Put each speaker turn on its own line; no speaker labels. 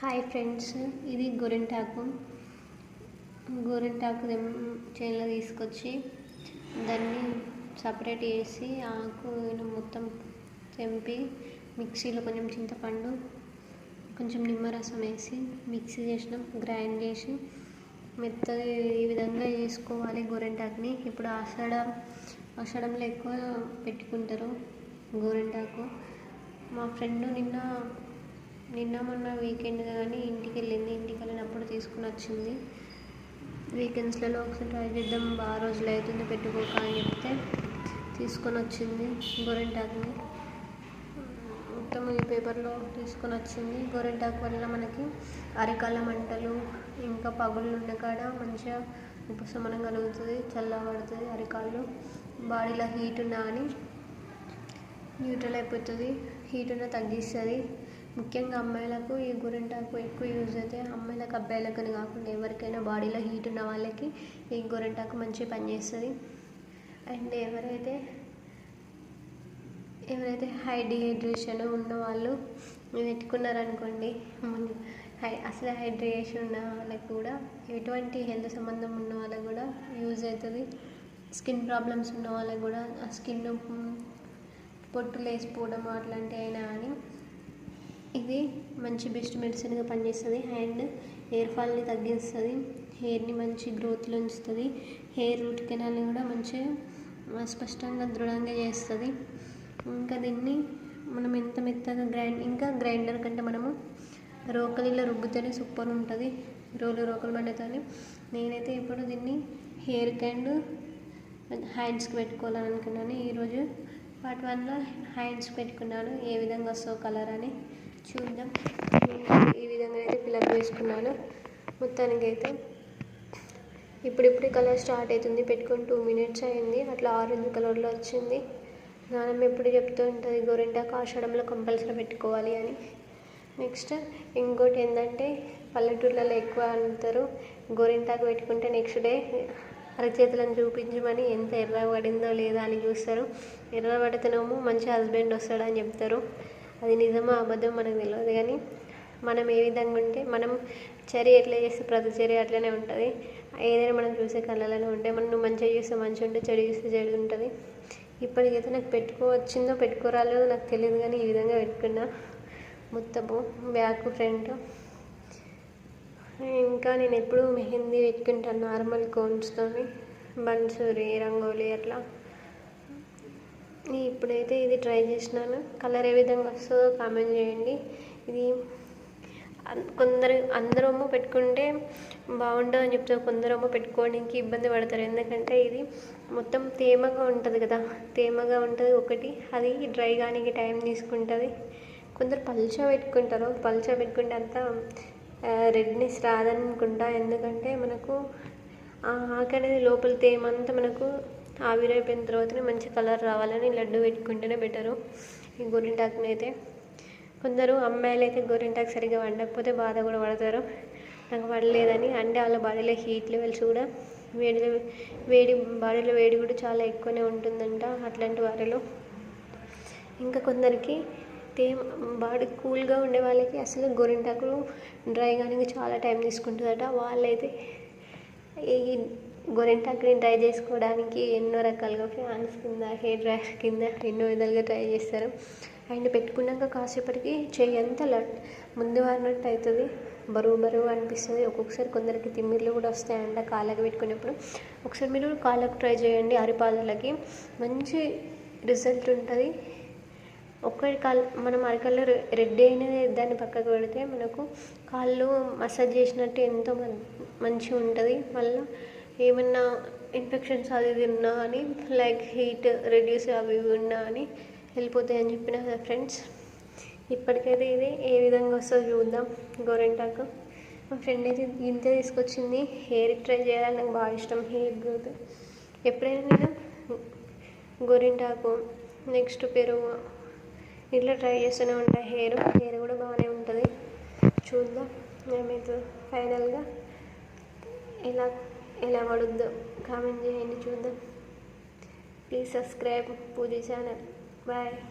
Hi friends ఇది గోరింటాకు. గోరింటాకు తెం- చేనులో తీసుకొచ్చి దాన్ని సపరేట్ చేసి ఆకు మొత్తం తెంపి మిక్సీలో కొంచెం చింతపండు కొంచెం నిమ్మరసం వేసి మిక్సీ చేసినాం గ్రైండ్ చేసి మెత్తగా ఈ విధంగా చేసుకోవాలి గోరింటాకుని. ఇప్పుడు ఆషాఢ ఆషాఢంలో ఎక్కువ పెట్టుకుంటారు గోరింటాకు. మా ఫ్రెండ్ నిన్న నిన్న మొన్న వీకెండ్ కానీ ఇంటికి వెళ్ళింది. ఇంటికి వెళ్ళినప్పుడు తీసుకుని వచ్చింది. వీకెండ్స్లలో ఒకసారి ట్రై చేద్దాం. బాగా రోజులు అవుతుంది పెట్టుకోక అని చెప్తే తీసుకొని వచ్చింది. గోరింటాకుని మొత్తం ఈ పేపర్లో తీసుకొని వచ్చింది. గోరింటాకు వల్ల మనకి అరికాల మంటలు ఇంకా పగుళ్ళు ఉన్న కాడ మంచిగా ఉపశమనం కలుగుతుంది చల్లబడుతుంది అరికాళ్ళు. బాడీలో హీట్ ఉన్నా అని న్యూట్రల్ అయిపోతుంది. హీట్ ఉన్న తగ్గిస్తుంది. ముఖ్యంగా అమ్మాయిలకు ఈ గోరింటాకు ఎక్కువ యూజ్ అయితే అమ్మాయిలకు అబ్బాయిలకు అని కాకుండా ఎవరికైనా బాడీలో హీట్ ఉన్న వాళ్ళకి ఈ గోరింటాకు పని పనిచేస్తుంది అండ్ ఎవరైతే ఎవరైతే హై డిహైడ్రేషన్ ఉన్న వాళ్ళు పెట్టుకున్నారనుకోండి హై అసలు హైడ్రేషన్ ఉన్న వాళ్ళకి కూడా ఎటువంటి హెల్త్ సంబంధం ఉన్న వాళ్ళకి కూడా యూజ్ అవుతుంది. స్కిన్ ప్రాబ్లమ్స్ ఉన్న వాళ్ళకి కూడా ఆ స్కిన్ పొట్టు లేసిపోవడం అట్లాంటివి అయినా కానీ ఇది మంచి బెస్ట్ మెడిసిన్గా పనిచేస్తుంది. అండ్ హెయిర్ ఫాల్ని తగ్గిస్తుంది. హెయిర్ని మంచి గ్రోత్లో ఉంచుతుంది. హెయిర్ రూట్ కెనాల్ని కూడా మంచిగా స్పష్టంగా దృఢంగా చేస్తుంది. ఇంకా దీన్ని మనం ఎంత మెత్తగా గ్రైండ్ ఇంకా గ్రైండర్ కంటే మనము రోకలిలో రుబ్బితేనే సూపర్ ఉంటుంది. రోలు రోకలు బండితోని. నేనైతే ఇప్పుడు దీన్ని హెయిర్కి అండ్ హ్యాండ్స్కి పెట్టుకోవాలని అనుకున్నాను. ఈరోజు పార్ట్ వన్లో హ్యాండ్స్ పెట్టుకున్నాను. ఏ విధంగా వస్తావు కలర్ అని? చూద్దాం ఈ విధంగా అయితే ఫిలప్ చేసుకున్నాను. మొత్తానికైతే ఇప్పుడిప్పుడు కలర్ స్టార్ట్ అవుతుంది. పెట్టుకొని టూ మినిట్స్ అయింది. అట్లా ఆరెంజ్ కలర్లో వచ్చింది. నానమ్మ ఎప్పుడు చెప్తూ ఉంటుంది గోరింటాకు ఆషాఢంలో కంపల్సరీ పెట్టుకోవాలి అని. నెక్స్ట్ ఇంకోటి ఏంటంటే పల్లెటూర్లలో ఎక్కువ అంటారు గోరింటాకు పెట్టుకుంటే నెక్స్ట్ డే అరచేతులను చూపించమని ఎంత ఎర్ర పడిందో లేదా అని చూస్తారు. ఎర్ర పడితేనేమో మంచి హస్బెండ్ వస్తాడని చెప్తారు. అది నిజమో అబద్ధం మనకు తెలియదు కానీ మనం ఏ విధంగా ఉంటే మనం చర్య ఎట్లా చేస్తే ప్రతి చర్య అట్లనే ఉంటుంది. ఏదైనా మనం చూసే కళ్ళలోనే ఉంటే మనం నువ్వు మంచిగా చూస్తే మంచి ఉంటే చెడు చూస్తే చెడు ఉంటుంది. ఇప్పటికైతే నాకు పెట్టుకోవచ్చిందో పెట్టుకోరాలో నాకు తెలియదు. కానీ ఈ విధంగా పెట్టుకున్నా మొత్తము బ్యాక్ ఫ్రంట్. ఇంకా నేను ఎప్పుడూ మెహందీ పెట్టుకుంటాను నార్మల్ కోన్స్తోని బన్సూరి రంగోలీ అట్లా. ఇప్పుడైతే ఇది ట్రై చేసినాను. కలర్ ఏ విధంగా వస్తుందో కామెంట్ చేయండి. ఇది కొందరు అందరము పెట్టుకుంటే బాగుంటుంది అని చెప్తారు. కొందరము పెట్టుకోవడానికి ఇబ్బంది పడతారు. ఎందుకంటే ఇది మొత్తం తేమగా ఉంటుంది కదా. తేమగా ఉంటుంది ఒకటి. అది డ్రై కానికి టైం తీసుకుంటుంది. కొందరు పల్చ పెట్టుకుంటారు. పల్చ పెట్టుకుంటే అంతా రెడ్నెస్ రాదనుకుంటా. ఎందుకంటే మనకు ఆ అనేది లోపల తేమ అంతా మనకు ఆవిరైపోయిన తర్వాతనే మంచి కలర్ రావాలని లడ్డు పెట్టుకుంటేనే బెటరు. ఈ గోరింటాకుని అయితే కొందరు అమ్మాయిలు అయితే గోరింటాకు సరిగ్గా వండకపోతే బాధ కూడా పడతారు. నాకు పడలేదని అంటే వాళ్ళ బాడీలో హీట్ లెవెల్స్ కూడా వేడిలో వేడి బాడీలో వేడి కూడా చాలా ఎక్కువనే ఉంటుందంట అట్లాంటి వారిలో. ఇంకా కొందరికి తేమ బాడీ కూల్గా ఉండే వాళ్ళకి అసలు గోరింటాకు డ్రై కానీ చాలా టైం తీసుకుంటుందట. వాళ్ళైతే ఈ గోరింటాకుని ట్రై చేసుకోవడానికి ఎన్నో రకాలుగా ఫ్యాన్స్ కింద హెయిర్ డ్రైయర్ కింద ఎన్నో విధాలుగా ట్రై చేస్తారు. అండ్ పెట్టుకున్నాక కాసేపటికి చెయ్యి అంతా లట్ ముందు వారినట్టు అవుతుంది. బరువు బరువు అనిపిస్తుంది. ఒక్కొక్కసారి కొందరికి తిమ్మిర్లు కూడా వస్తాయంట కాళ్ళకి పెట్టుకునేప్పుడు ఒకసారి మీరు కాళ్ళకు ట్రై చేయండి అరిపాదలకి మంచి రిజల్ట్ ఉంటుంది. ఒక్కటి కాల్ మనం అరకల్లో రెడ్ అయినది దాన్ని పక్కకు పెడితే మనకు కాళ్ళు మసాజ్ చేసినట్టు ఎంతో మం- మంచిగా ఉంటుంది. మళ్ళీ ఏమన్నా ఇన్ఫెక్షన్స్ అది ఇది ఉన్నా అని లైక్ హీట్ రెడ్యూస్ అవి ఇవి ఉన్నా అని వెళ్ళిపోతాయి అని చెప్పిన కదా ఫ్రెండ్స్ ఇప్పటికైతే ఇది ఏ విధంగా వస్తుందో చూద్దాం. గోరింటాకు మా ఫ్రెండ్ అయితే ఇంతే తీసుకొచ్చింది. హెయిర్ ట్రై చేయాలని నాకు బాగా ఇష్టం. హెయిర్ గ్రోత్ ఎప్పుడైనా నేను గోరింటాకు నెక్స్ట్ పెరుగు ఇట్లా ట్రై చేస్తూనే ఉంటాయి హెయిర్ హెయిర్ కూడా బాగానే ఉంటుంది. చూద్దాం ఏమవుతుందో ఫైనల్గా ఇలా ఎలా పడుద్దో కామెంట్ చేయండి చూద్దాం. Please subscribe Pooja channel. Bye.